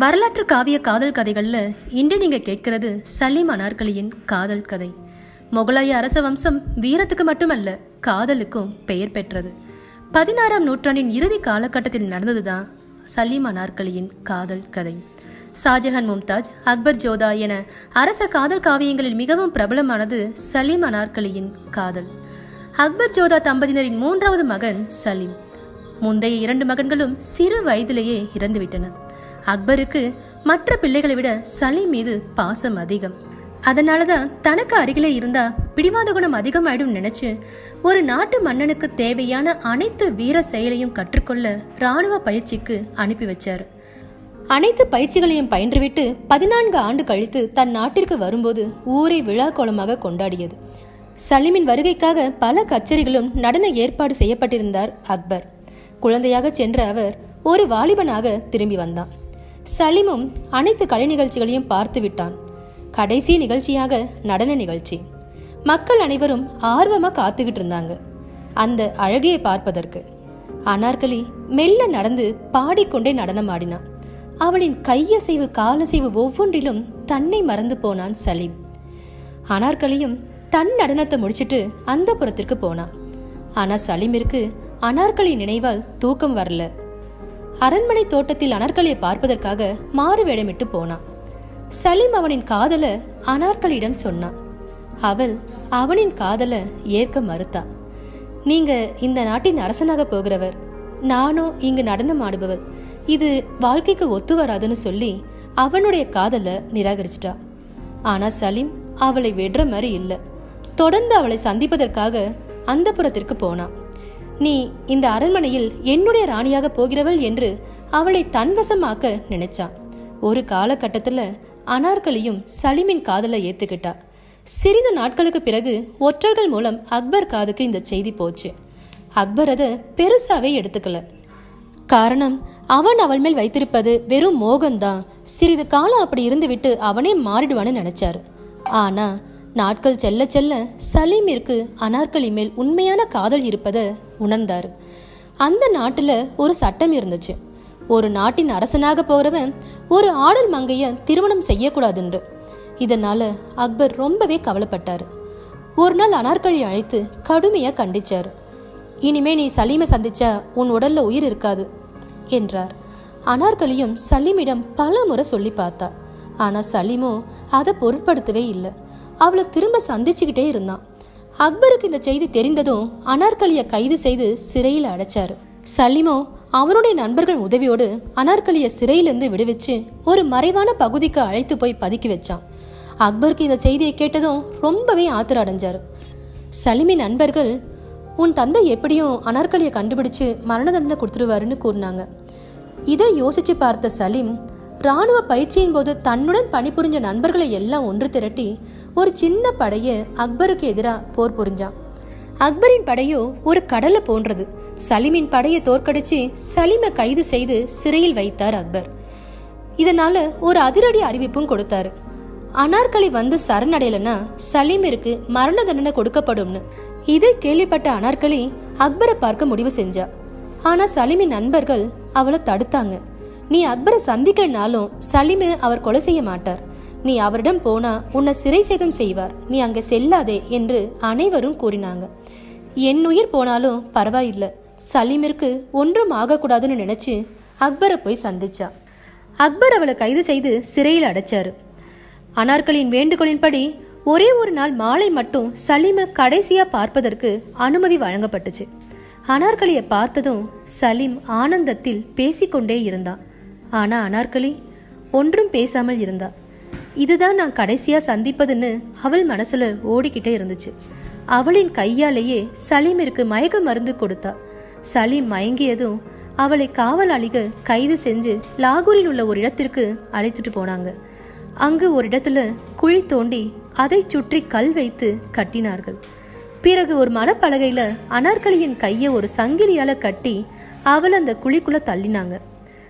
வரலாற்று காவிய காதல் கதைகளில் இன்று நீங்கள் கேட்கிறது சலீம் அனார்கலியின் காதல் கதை. முகலாய அரச வம்சம் வீரத்துக்கு மட்டுமல்ல காதலுக்கும் பெயர் பெற்றது. பதினாறாம் நூற்றாண்டின் இறுதி காலகட்டத்தில் நடந்ததுதான் சலீம் அனார்கலியின் காதல் கதை. ஷாஜஹான் மும்தாஜ் அக்பர் ஜோதா என அரச காதல் காவியங்களில் மிகவும் பிரபலமானது சலீம் அனார்கலியின் காதல். அக்பர் ஜோதா தம்பதியினரின் மூன்றாவது மகன் சலீம் முந்தைய இரண்டு மகன்களும் சிறு வயதிலேயே இறந்துவிட்டன அக்பருக்கு மற்ற பிள்ளைகளை விட சலீம் மீது பாசம் அதிகம். அதனால தான் தனக்கு அருகிலே இருந்தா பிடிவாத குணம் அதிகமாயிடும் நினைச்சு ஒரு நாட்டு மன்னனுக்கு தேவையான அனைத்து வீர செயலையும் கற்றுக்கொள்ள இராணுவ பயிற்சிக்கு அனுப்பி வச்சார். அனைத்து பயிற்சிகளையும் பயின்றுவிட்டு பதினான்கு ஆண்டு கழித்து தன் நாட்டிற்கு வரும்போது ஊரை விழா கோலமாக கொண்டாடியது. சலீமின் வருகைக்காக பல கச்சேரிகளும் நடன ஏற்பாடு செய்யப்பட்டிருந்தார் அக்பர். குழந்தையாக சென்ற அவர் ஒரு வாலிபனாக திரும்பி வந்தான். சலீமும் அனைத்து கலை நிகழ்ச்சிகளையும் பார்த்து விட்டான். கடைசி நிகழ்ச்சியாக நடன நிகழ்ச்சி. மக்கள் அனைவரும் ஆர்வமாக காத்துக்கிட்டு இருந்தாங்க. அந்த அழகியை பார்ப்பதற்கு. அனார்கலி மெல்ல நடந்து பாடிக்கொண்டே நடனம் ஆடினான். அவளின் கையசைவு காலசைவு ஒவ்வொன்றிலும் தன்னை மறந்து போனான் சலீம். அனார்கலியும் தன் நடனத்தை முடிச்சிட்டு அந்த புறத்திற்கு போனான். ஆனால் சலீமிற்கு அனார்கலி நினைவால் தூக்கம் வரல. அரண்மனை தோட்டத்தில் அனார்கலியை பார்ப்பதற்காக மாறு வேடமிட்டு போனான். சலீம் அவனின் காதல அனார்கலியிடம் சொன்னான். அவள் அவனின் காதல ஏற்க மறுத்தா நீங்க இந்த நாட்டின் அரசனாக போகிறவர். நானும் இங்கு நடனம் ஆடுபவள். இது வாழ்க்கைக்கு ஒத்து வராதுன்னு சொல்லி அவனுடைய காதல நிராகரிச்சிட்டா. ஆனா சலீம் அவளை விடுற மாதிரி இல்லை. தொடர்ந்து அவளை சந்திப்பதற்காக அந்த புறத்திற்கு போனான். நீ இந்த அரண்மனையில் என்னுடைய ராணியாக போகிறவள் என்று அவளை தன்வசமாக்க நினைச்சான் ஒரு காலகட்டத்தில் அனார்கலியும் சலீமின் காதலை ஏத்துக்கிட்டா. சிறிது நாட்களுக்கு பிறகு ஒற்றர்கள் மூலம் அக்பர் காதுக்கு இந்த செய்தி போச்சு. அக்பர் அதை பெருசாவே எடுத்துக்கல. காரணம் அவன் அவள் மேல் வைத்திருப்பது வெறும் மோகம்தான். சிறிது காலம் அப்படி இருந்துவிட்டு அவனே மாறிடுவான்னு நினைச்சாரு. ஆனா நாட்கள் செல்ல செல்ல சலீமிற்கு அனார்கலி மேல் உண்மையான காதல் இருப்பதை உணர்ந்தார். அந்த நாட்டில் ஒரு சட்டம் இருந்துச்சு. ஒரு நாட்டின் அரசனாக போகிறவன் ஒரு ஆடல் மங்கைய திருமணம் செய்யக்கூடாதுன்று. இதனால அக்பர் ரொம்பவே கவலைப்பட்டார். ஒரு நாள் அனார்கலி அழைத்து கடுமையாக கண்டிச்சார். இனிமே நீ சலீமை சந்திச்சா உன் உடல்ல உயிர் இருக்காது என்றார். அனார்கலியும் சலீமிடம் பல முறை சொல்லி பார்த்தா ஆனால் சலீமோ அதை பொருட்படுத்தவே இல்லை. அவளை திரும்ப சந்திச்சுக்கிட்டே இருந்தான். அக்பருக்கு இந்த செய்தி தெரிந்ததும் அனார்கலியை கைது செய்து சிறையில் அடைச்சாரு. சலீமோ அவனுடைய நண்பர்கள் உதவியோடு அனார்கலியை சிறையிலிருந்து விடுவிச்சு ஒரு மறைவான பகுதிக்கு அழைத்து போய் பதுக்கி வச்சான். அக்பருக்கு இந்த செய்தியை கேட்டதும் ரொம்பவே ஆத்திர அடைஞ்சார். சலீமின் நண்பர்கள் உன் தந்தை எப்படியும் அனார்கலியை கண்டுபிடிச்சு மரண தண்டனை கொடுத்துருவாருன்னு கூறினாங்க. இதை யோசிச்சு பார்த்த சலீம் ராணுவ பயிற்சியின் போது தன்னுடன் பணிபுரிஞ்ச நண்பர்களை எல்லாம் ஒன்று திரட்டி ஒரு சின்ன படையை அக்பருக்கு எதிராக போர் புரிஞ்சான். அக்பரின் படையோ ஒரு கடலை போன்றது. சலீமின் படையை தோற்கடிச்சு சலீமை கைது செய்து சிறையில் வைத்தார் அக்பர். இதனால ஒரு அதிரடி அறிவிப்பும் கொடுத்தாரு. அனார்கலி வந்து சரணடையலைன்னா சலீமிற்கு மரண தண்டனை கொடுக்கப்படும்னு. இதை கேள்விப்பட்ட அனார்கலி அக்பரை பார்க்க முடிவு செஞ்சா. ஆனா சலீமின் நண்பர்கள் அவளை தடுத்தாங்க. நீ அக்பரை சந்திக்கனாலும் சலீமை அவர் கொலை செய்ய மாட்டார். நீ அவரிடம் போனா உன்னை சிறை சேதம் செய்வார். நீ அங்கே செல்லாதே என்று அனைவரும் கூறினாங்க. என் உயிர் போனாலும் பரவாயில்லை. சலீமிற்கு ஒன்றும் ஆகக்கூடாதுன்னு நினைச்சு அக்பரை போய் சந்திச்சா. அக்பர் அவளை கைது செய்து சிறையில் அடைச்சாரு. அனார்களின் வேண்டுகோளின்படி ஒரே ஒரு நாள் மாலை மட்டும் சலீமை கடைசியாக பார்ப்பதற்கு அனுமதி வழங்கப்பட்டுச்சு. அனார்கலியை பார்த்ததும் சலீம் ஆனந்தத்தில் பேசிக்கொண்டே இருந்தான். ஆனால் அனார்கலி ஒன்றும் பேசாமல் இருந்தா. இதுதான் நான் கடைசியாக சந்திப்பதுன்னு அவள் மனசுல ஓடிக்கிட்டே இருந்துச்சு. அவளின் கையாலேயே சலீமிற்கு மயக்க மருந்து கொடுத்தா. சலீம் மயங்கியதும் அவளை காவலாளிகள் கைது செஞ்சு லாகூரில் உள்ள ஒரு இடத்திற்கு அழைத்துட்டு போனாங்க. அங்கு ஒரு இடத்துல குழி தோண்டி அதை சுற்றி கல் வைத்து கட்டினார்கள். பிறகு ஒரு மரப்பலகையில் அனார்கலியின் கையை ஒரு சங்கிலியால் கட்டி அவள் அந்த குழிக்குள்ளே தள்ளினாங்க.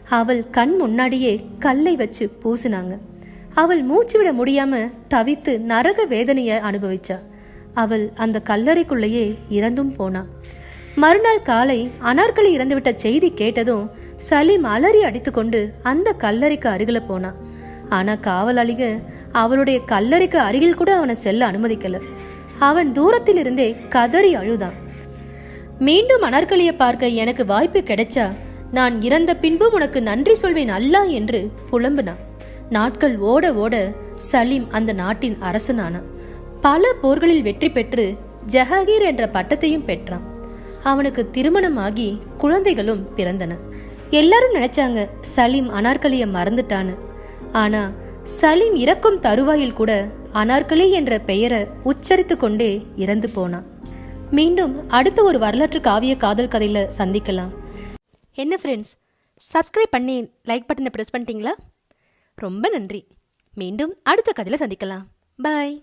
அவள் கண் முன்னாடியே கல்லை வச்சு பூசினாங்க. அவள் மூச்சு விட முடியாம தவித்து நரக வேதனையை அனுபவிச்சா. அவள் அந்த கல்லறைக்குள்ளேயே இறந்தும் போனா. மறுநாள் காலை அனார்களை இறந்துவிட்ட செய்தி கேட்டதும் சலீம் அலறி அடித்துக்கொண்டு அந்த கல்லறைக்கு அருகில போனான் ஆனா காவலாளிக அவளுடைய கல்லறைக்கு அருகில் கூட அவனை செல்ல அனுமதிக்கல. அவன் தூரத்தில் இருந்தே கதறி அழுதான். மீண்டும் அனார்களியை பார்க்க எனக்கு வாய்ப்பு கிடைச்சா நான் இறந்த பின்பும் உனக்கு நன்றி சொல்வேன் அல்லா என்று புலம்பினான் நாட்கள் ஓட ஓட சலீம் அந்த நாட்டின் அரசனானான் பல போர்களில் வெற்றி பெற்று ஜஹாகீர் என்ற பட்டத்தையும் பெற்றான். அவனுக்கு திருமணமாகி குழந்தைகளும் பிறந்தன. எல்லாரும் நினைச்சாங்க சலீம் அனார்கலியை மறந்துட்டான்னு. ஆனா சலீம் இறக்கும் தருவாயில் கூட அனார்கலி என்ற பெயரை உச்சரித்து கொண்டே இறந்து போனான். மீண்டும் அடுத்த ஒரு வரலாற்று காவிய காதல் கதையில சந்திக்கலாம். என்ன ஃப்ரெண்ட்ஸ் சப்ஸ்கிரைப் பண்ணி லைக் பட்டனை ப்ரெஸ் பண்ணிட்டீங்களா? ரொம்ப நன்றி. மீண்டும் அடுத்த கதையில் சந்திக்கலாம். பாய்